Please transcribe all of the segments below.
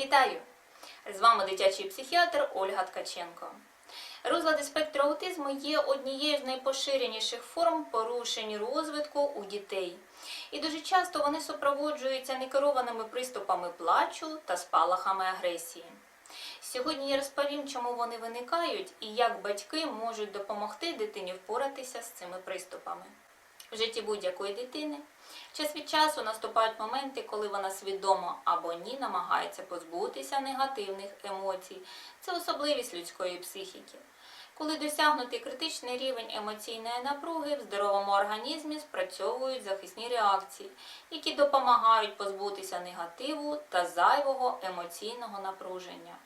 Вітаю! З вами дитячий психіатр Ольга Ткаченко. Розлади спектру аутизму є однією з найпоширеніших форм порушень розвитку у дітей. І дуже часто вони супроводжуються некерованими приступами плачу та спалахами агресії. Сьогодні я розповім, чому вони виникають і як батьки можуть допомогти дитині впоратися з цими приступами. В житті будь-якої дитини час від часу наступають моменти, коли вона свідомо або ні намагається позбутися негативних емоцій. Це особливість людської психіки. Коли досягнутий критичний рівень емоційної напруги в здоровому організмі спрацьовують захисні реакції, які допомагають позбутися негативу та зайвого емоційного напруження.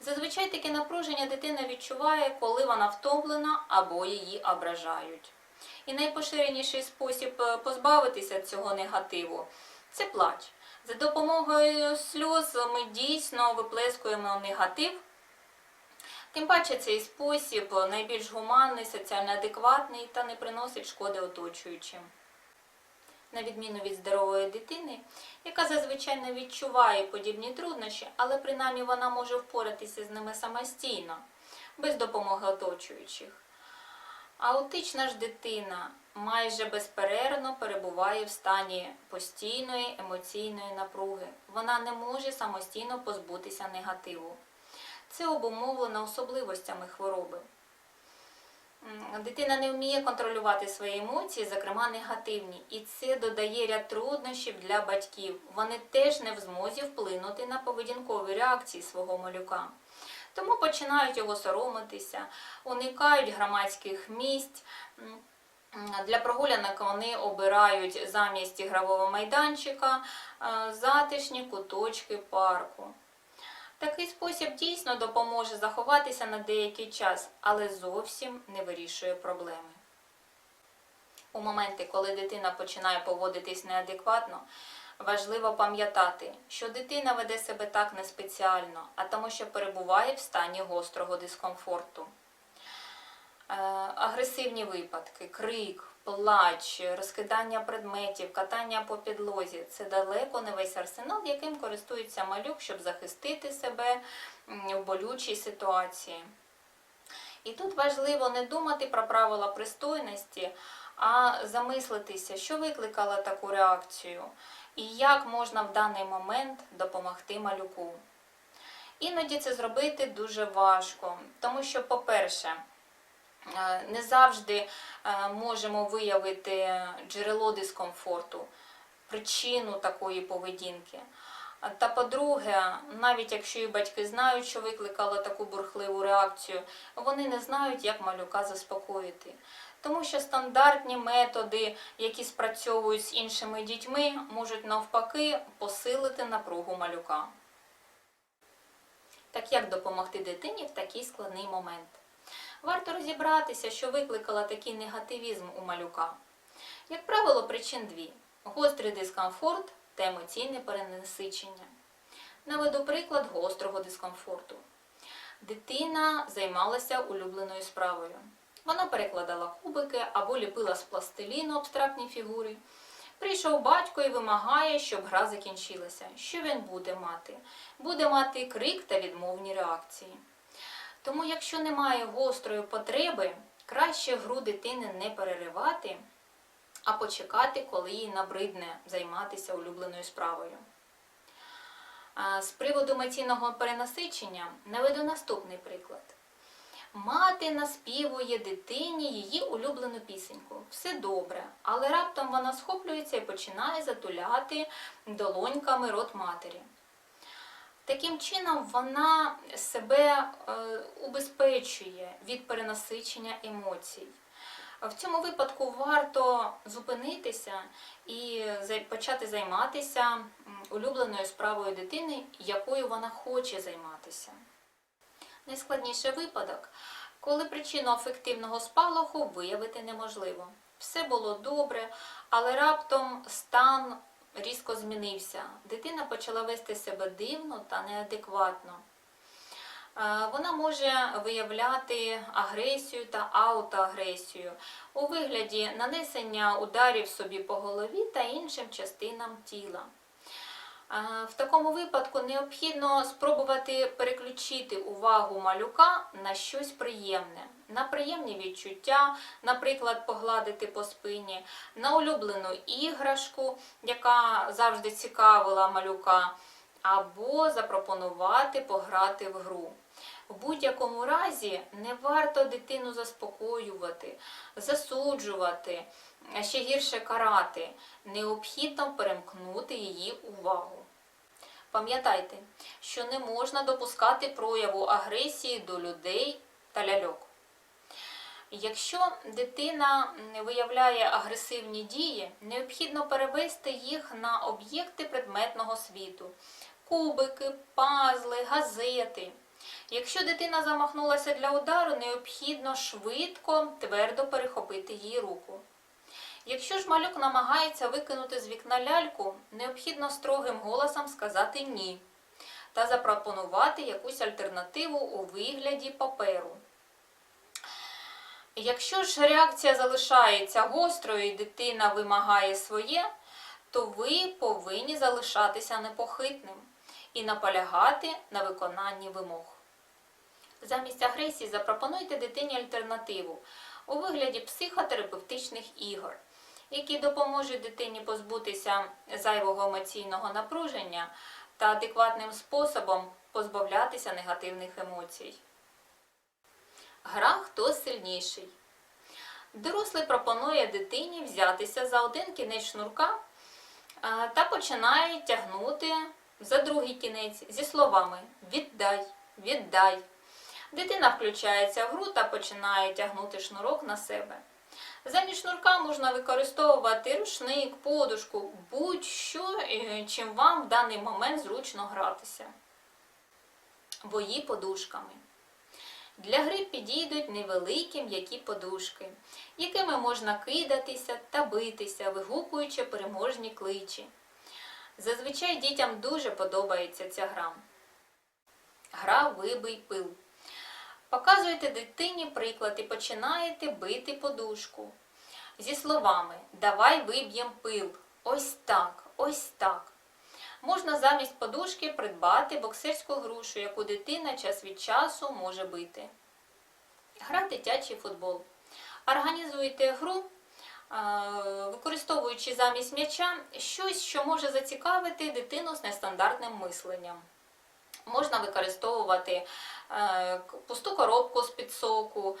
Зазвичай таке напруження дитина відчуває, коли вона втомлена або її ображають. І найпоширеніший спосіб е, позбавитися цього негативу це плач. За допомогою сльоз ми дійсно виплескуємо негатив. Тим паче цей спосіб найбільш гуманний, соціально адекватний та не приносить шкоди оточуючим. На відміну від здорової дитини, яка зазвичай не відчуває подібні труднощі, але принаймні вона може впоратися з ними самостійно, без допомоги оточуючих. Аутична ж дитина майже безперервно перебуває в стані постійної емоційної напруги. Вона не може самостійно позбутися негативу. Це обумовлено особливостями хвороби. Дитина не вміє контролювати свої емоції, зокрема негативні, і це додає ряд труднощів для батьків. Вони теж не в змозі вплинути на поведінкові реакції свого малюка. Тому починають його соромитися, уникають громадських місць. Для прогулянок вони обирають замість ігрового майданчика е, затишні куточки парку. Такий спосіб дійсно допоможе заховатися на деякий час, але зовсім не вирішує проблеми. У моменти, коли дитина починає поводитись неадекватно, важливо пам'ятати, що дитина веде себе так не спеціально, а тому, що перебуває в стані гострого дискомфорту. Е, Агресивні випадки, крик, плач, розкидання предметів, катання по підлозі це далеко не весь арсенал, яким користується малюк, щоб захистити себе в болючій ситуації. І тут важливо не думати про правила пристойності, а замислитися, що викликало таку реакцію, і як можна в даний момент допомогти малюку. Іноді це зробити дуже важко, тому що, по-перше, е, не завжди е, можемо виявити джерело дискомфорту, причину такої поведінки. Та по-друге, навіть якщо і батьки знають, що викликало таку бурхливу реакцію, вони не знають, як малюка заспокоїти. Тому що стандартні методи, які спрацьовують з іншими дітьми, можуть навпаки посилити напругу малюка. Так як допомогти дитині в такий складний момент? Варто розібратися, що викликало такий негативізм у малюка. Як правило, причин дві: гострий дискомфорт та емоційне перенасичення. Наведу приклад гострого дискомфорту. Дитина займалася улюбленою справою. Вона перекладала кубики або ліпила з пластиліну абстрактні фігури. Прийшов батько і вимагає, щоб гра закінчилася. Що він буде мати? Буде мати крик та відмовні реакції. Тому, якщо немає гострої потреби, краще гру дитини не переривати, а почекати, коли їй набридне займатися улюбленою справою. З приводу емоційного перенасичення наведу наступний приклад. Мати наспівує дитині її улюблену пісеньку. Все добре, але раптом вона схоплюється і починає затуляти долоньками рот матері. Таким чином вона себе е, убезпечує від перенасичення емоцій. В цьому випадку варто зупинитися і почати займатися улюбленою справою дитини, якою вона хоче займатися. Найскладніший випадок, коли причину афективного спалаху виявити неможливо. Все було добре, але раптом стан різко змінився. Дитина почала вести себе дивно та неадекватно. Е, Вона може виявляти агресію та аутоагресію у вигляді нанесення ударів собі по голові та іншим частинам тіла. В такому випадку необхідно спробувати переключити увагу малюка на щось приємне, на приємні відчуття, наприклад, погладити по спині, на улюблену іграшку, яка завжди цікавила малюка, або запропонувати пограти в гру. В будь-якому разі не варто дитину заспокоювати, засуджувати, ще гірше карати. Необхідно перемкнути її увагу. Пам'ятайте, що не можна допускати прояву агресії до людей та ляльок. Якщо дитина виявляє агресивні дії, необхідно перевести їх на об'єкти предметного світу: кубики, пазли, газети. Якщо дитина замахнулася для удару, необхідно швидко, твердо перехопити її руку. Якщо ж малюк намагається викинути з вікна ляльку, необхідно строгим голосом сказати ні та запропонувати якусь альтернативу у вигляді паперу. Якщо ж реакція залишається гострою і дитина вимагає своє, то ви повинні залишатися непохитним і наполягати на виконанні вимог. Замість агресії запропонуйте дитині альтернативу у вигляді психотерапевтичних ігор, які допоможуть дитині позбутися зайвого емоційного напруження та адекватним способом позбавлятися негативних емоцій. Гра Хто сильніший. Дорослий пропонує дитині взятися за один кінець шнурка та починає тягнути за другий кінець зі словами Віддай, віддай. Дитина включається в гру та починає тягнути шнурок на себе. Замість шнурка можна використовувати рушник, подушку, будь-що, е, чим вам в даний момент зручно гратися. Бої подушками. Для гри підійдуть невеликі м'які подушки, якими можна кидатися та битися, вигукуючи переможні кличі. Зазвичай дітям дуже подобається ця гра. Гра Вибий пил. Показуєте дитині приклад і починаєте бити подушку. Зі словами Давай виб'єм пил. Ось так, ось так. Можна замість подушки придбати боксерську грушу, яку дитина час від часу може бити. Гра дитячий футбол. Організуйте гру, використовуючи замість м'яча щось, що може зацікавити дитину з нестандартним мисленням. Можна використовувати е, пусту коробку з-під соку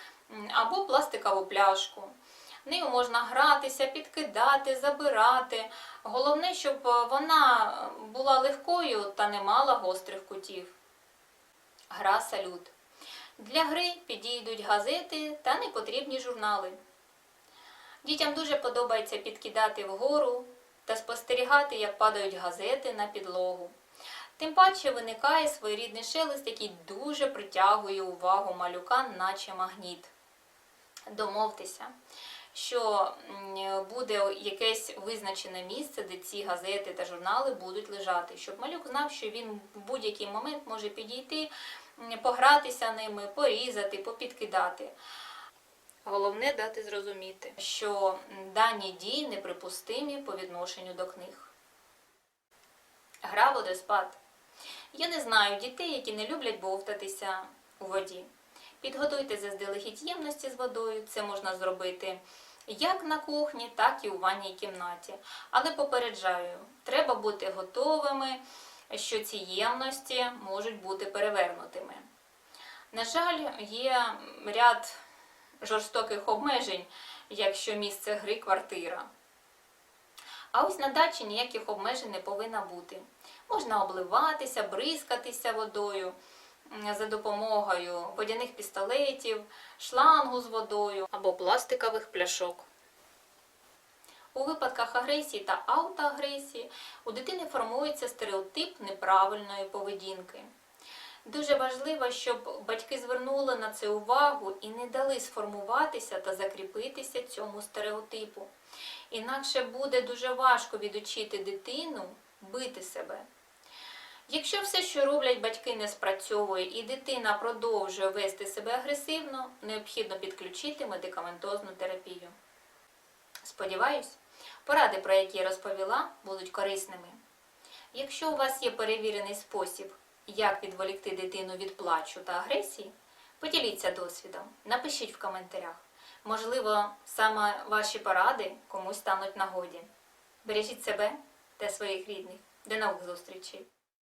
або пластикову пляшку. Нею можна гратися, підкидати, забирати. Головне, щоб е, вона була легкою та не мала гострих кутів. Гра салют. Для гри підійдуть газети та непотрібні журнали. Дітям дуже подобається підкидати вгору та спостерігати, як падають газети на підлогу. Тим паче виникає своєрідний шелест, який дуже притягує увагу малюка, наче магніт. Домовтеся, що буде якесь визначене місце, де ці газети та журнали будуть лежати, щоб малюк знав, що він в будь-який момент може підійти, погратися ними, порізати, попідкидати. Головне дати зрозуміти, що дані дії неприпустимі по відношенню до книг. Гра водоспад. Я не знаю дітей, які не люблять бовтатися у воді. Підготуйте заздалегідь ємності з водою. Це можна зробити як на кухні, так і у ванній кімнаті. Але попереджаю, треба бути готовими, що ці ємності можуть бути перевернутими. На жаль, є ряд жорстоких обмежень, якщо місце гри квартира. А ось на дачі ніяких обмежень не повинна бути. Можна обливатися, бризкатися водою за допомогою водяних пістолетів, шлангу з водою або пластикових пляшок. У випадках агресії та аутоагресії у дитини формується стереотип неправильної поведінки. Дуже важливо, щоб батьки звернули на це увагу і не дали сформуватися та закріпитися цьому стереотипу. Інакше буде дуже важко відучити дитину бити себе. Якщо все, що роблять батьки, не спрацьовує і дитина продовжує вести себе агресивно, необхідно підключити медикаментозну терапію. Сподіваюсь, поради, про які я розповіла, будуть корисними. Якщо у вас є перевірений спосіб, як відволікти дитину від плачу та агресії, поділіться досвідом, напишіть в коментарях. Можливо, саме ваші поради комусь стануть нагоді. Бережіть себе та своїх рідних. До нових зустрічей!